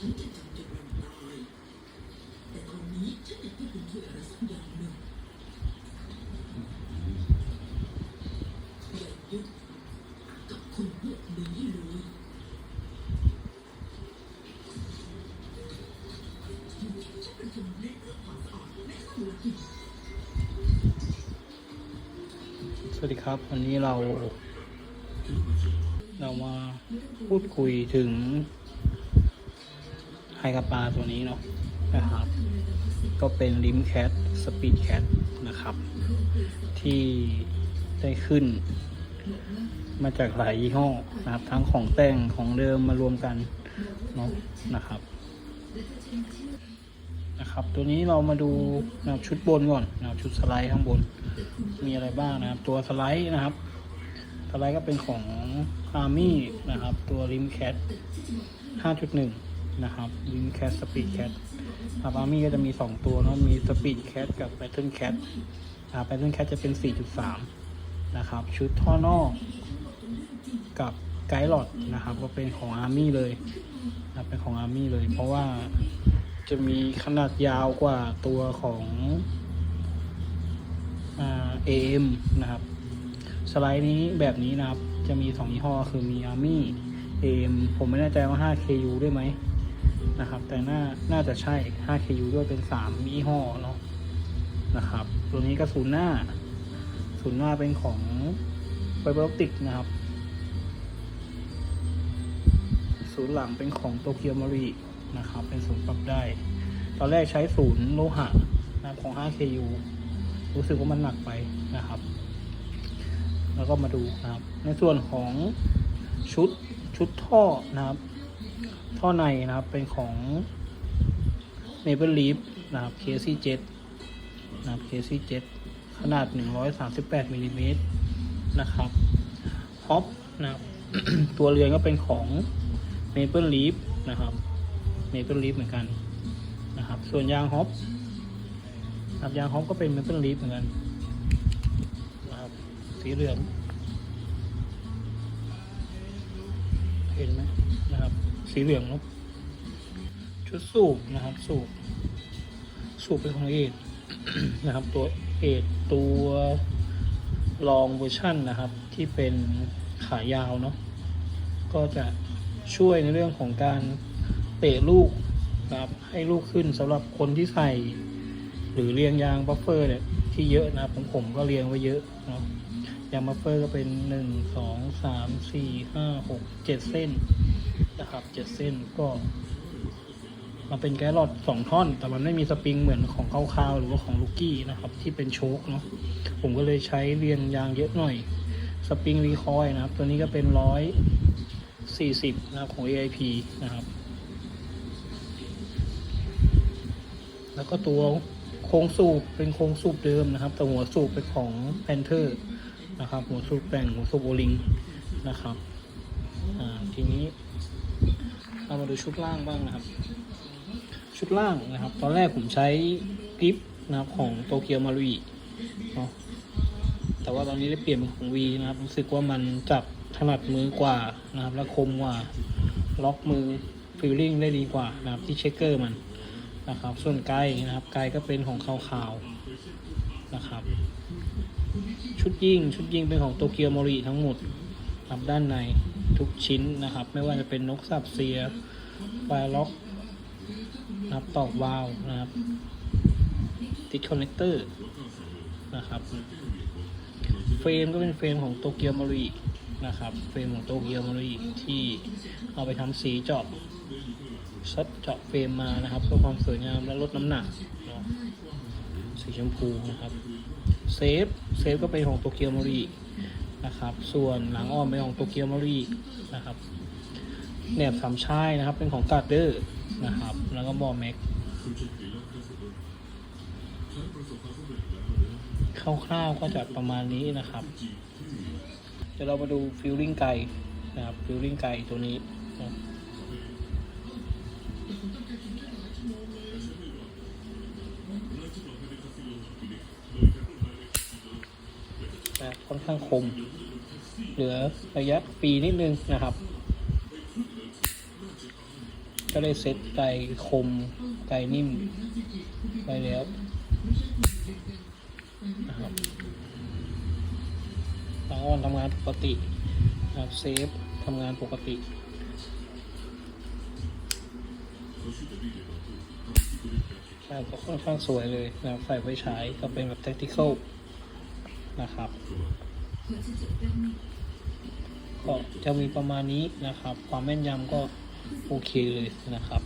ฉันจะจำจนวันตาย แต่ตอนนี้ฉันอยากให้คุณช่วยอะไรสักอย่างหนึ่งอย่ายุ่งกับคนพวกนี้เลยฉันเป็นคนเน้นเรื่องความสะอาดและสมุนไพร สวัสดีครับ วันนี้เรา เรามาพูดคุยถึง ไฮกาปาตัวนี้เนาะนะครับ ก็เป็นลิมแคทสปีดแคทนะครับ ที่ได้ขึ้น มาจากหลายยี่ห้อนะครับ ทั้งของแต่งของเดิมมารวมกันเนาะนะครับนะครับ ตัวนี้เรามาดูนะครับชุดบนก่อนนะครับชุดสไลด์ข้างบน มีอะไรบ้างนะครับ ตัวสไลด์นะครับ สไลด์ก็เป็นของ Army นะครับ ตัว Rim Cat 5.1 นะครับ Rim Cat Speed Cat ครับ Army ก็จะมี 2 ตัวเนาะมี Speed Cat กับ Pattern Cat อ่า Pattern Cat จะเป็น 4.3 นะครับ ชุดท่อนอกกับไกด์หลอดนะครับ ก็เป็นของ Army เลยนะเป็นของ Army เลย เพราะว่าจะมีขนาดยาวกว่าตัวของ AM นะครับ สไลด์นี้แบบนี้นะครับ จะมี 2 ยี่ห้อคือมี Army AM ผมไม่แน่ใจว่า 5KU ด้วยไหม นะครับ แต่น่าน่าจะใช่ 5KU ด้วยเป็น3ยี่ห้อเนาะนะครับ ตัวนี้กระสุนหน้าศูนย์หน้าเป็นของไฟเบอร์ออปติกนะครับศูนย์หลังเป็นของโตเกียวมารีนะครับ เป็นศูนย์ปรับได้ ตอนแรกใช้ศูนย์โลหะนะของ 5KU รู้สึกว่ามันหนักไปนะครับ แล้วก็มาดูนะครับ ในส่วนของชุดชุดท่อนะครับ ท่อในนะครับเป็นของ Maple Leaf นะครับ KC7 นะครับ KC7 ขนาด 138มิลลิเมตรนะครับฮอปนะครับตัวเรือนก็เป็นของ Maple Leaf นะครับ Maple Leaf เหมือนกันนะครับ ส่วนยางฮอปครับยางฮอปก็เป็น Maple Leaf เหมือนกันนะครับสีเหลือง เห็นไหมนะครับ สีเหลืองเนอะชุดสูบนะครับ สูบสูบเป็นของเอทนะครับ ตัวเอทตัวลองเวอร์ชั่นนะครับ ที่เป็นขายาวเนาะก็จะช่วยในเรื่องของการเตะลูกนะครับให้ลูกขึ้นสำหรับคนที่ใส่ หรือเรียงยางบัฟเฟอร์เนี่ยที่เยอะนะครับผมผมก็เรียงไว้เยอะเนาะ ยางบัฟเฟอร์ก็เป็นหนึ่งสองสามสี่ห้าหกเจ็ดเส้นนะครับเจ็ดเส้นก็มาเป็นแกลลอดสองท่อน แต่มันไม่มีสปริงเหมือนของคาวๆหรือว่าของลูกกี้นะครับ ที่เป็นโชคเนาะผมก็เลยใช้เรียงยางเยอะหน่อย สปริงรีคอยนะครับ ตัวนี้ก็เป็นร้อยสี่สิบนะครับของ AIP นะครับ แล้วก็ตัวโค้งสูบเป็นโค้งสูบเดิมนะครับ แต่หัวสูบเป็นของแพ นะครับ หัวสูบแต่งหัวสูบโอลิงนะครับทีนี้เรามาดูชุดล่างบ้างนะครับ ชุดล่างนะครับ ตอนแรกผมใช้กริปนะครับของโตเกียวมารุอิเนาะแต่ว่าตอนนี้ได้เปลี่ยนเป็นของวีนะครับ รู้สึกว่ามันจับถนัดมือกว่านะครับ และคมกว่าล็อกมือฟิลลิ่งได้ดีกว่านะครับที่เช็คเกอร์มันนะครับ ส่วนไกลนะครับไกลก็เป็นของขาวๆนะครับ ชุดยิง ชุดยิงเป็นของโตเกียวมอริทั้งหมดครับด้านในทุกชิ้นนะครับ ไม่ว่าจะเป็นนกสับเซียไฟล็อกนะครับตอกวาล์วนะครับ ติดคอนเนคเตอร์นะครับ เฟรมก็เป็นเฟรมของโตเกียวมอรินะครับ เฟรมของโตเกียวมอริที่เอาไปทำสีเจาะซัดเจาะเฟรมมานะครับเพื่อความสวยงามและลดน้ำหนักสีชมพูนะครับ เซฟเซฟก็เป็นของโตเกียวมารีนะครับ ส่วนหลังอ้อมเป็นของโตเกียวมารีนะครับแหนบสามชายนะครับ เป็นของการ์เดอร์นะครับ แล้วก็บอแม็กคร่าวๆก็จะประมาณนี้นะครับ เดี๋ยวเรามาดูฟิลลิ่งไก่นะครับฟิลลิ่งไก่ตัวนี้นะ นะค่อนข้างคม เหลือระยะปีนิดนึงนะครับ ก็ได้เซตไกคมไกนิ่มไปแล้วนะครับตาออนทำงานปกตินะครับเซฟทำงานปกติใช่ก็ค่อนข้างสวยเลยนะครับใส่ไว้ใช้ก็เป็นแบบ tactical นะครับก็จะมีประมาณนี้นะครับ ความแม่นยำก็โอเคเลยนะครับ